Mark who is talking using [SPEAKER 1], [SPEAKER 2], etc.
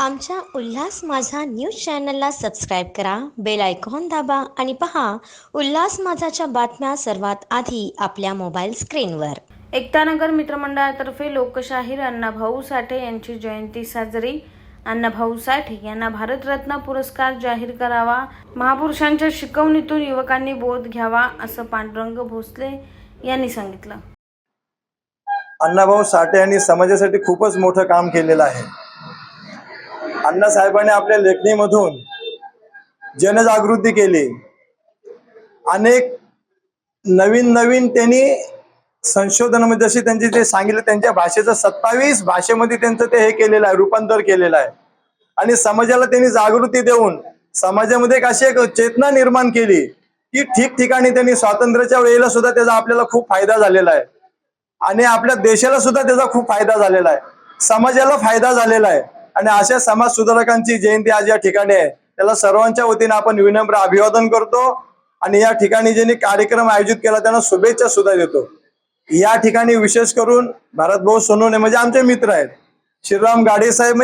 [SPEAKER 1] आमच्या उल्हास माझा न्यूज चॅनलला सबस्क्राईब करा बेल आयकॉन दाबा आणि पहा उल्हास माझाच्या बातम्या सर्वात आधी आपल्या मोबाईल स्क्रीनवर.
[SPEAKER 2] एकतानगर मित्रमंडळातर्फे लोकशाहीर अण्णाभाऊ साठे यांची जयंती साजरी. अण्णाभाऊ साठे यांना भारतरत्न पुरस्कार जाहीर करावा. महापुरुषांच्या शिकवणीतून युवकांनी बोध घ्यावा असं पांडुरंग भोसले यांनी सांगितलं.
[SPEAKER 3] अण्णाभाऊ साठे यांनी समाजासाठी खूपच मोठं काम केलेलं आहे. अण्णासाहेबांनी आपल्या लेखणीमधून जनजागृती केली. अनेक नवीन नवीन त्यांनी संशोधनामध्ये जशी त्यांचे जे सांगितलं त्यांच्या भाषेचं सत्तावीस भाषेमध्ये त्यांचं ते हे केलेलं आहे रूपांतर केलेलं आहे. आणि समाजाला त्यांनी जागृती देऊन समाजामध्ये एक अशी एक चेतना निर्माण केली की ठिकठिकाणी त्यांनी स्वातंत्र्याच्या वेळेला सुद्धा त्याचा आपल्याला खूप फायदा झालेला आहे. आणि आपल्या देशाला सुद्धा त्याचा खूप फायदा झालेला आहे. समाजाला फायदा झालेला आहे. आणि अशा समाज सुधारकांची जयंती आज या ठिकाणी आहे. त्याला सर्वांच्या वतीने आपण विनम्र अभिवादन करतो आणि या ठिकाणी ज्यांनी कार्यक्रम आयोजित केला त्यांना शुभेच्छा सुद्धा देतो. या ठिकाणी विशेष करून भारतभाऊ सोनवणे म्हणजे आमचे मित्र आहेत. श्रीराम गाडे साहेब म्हणजे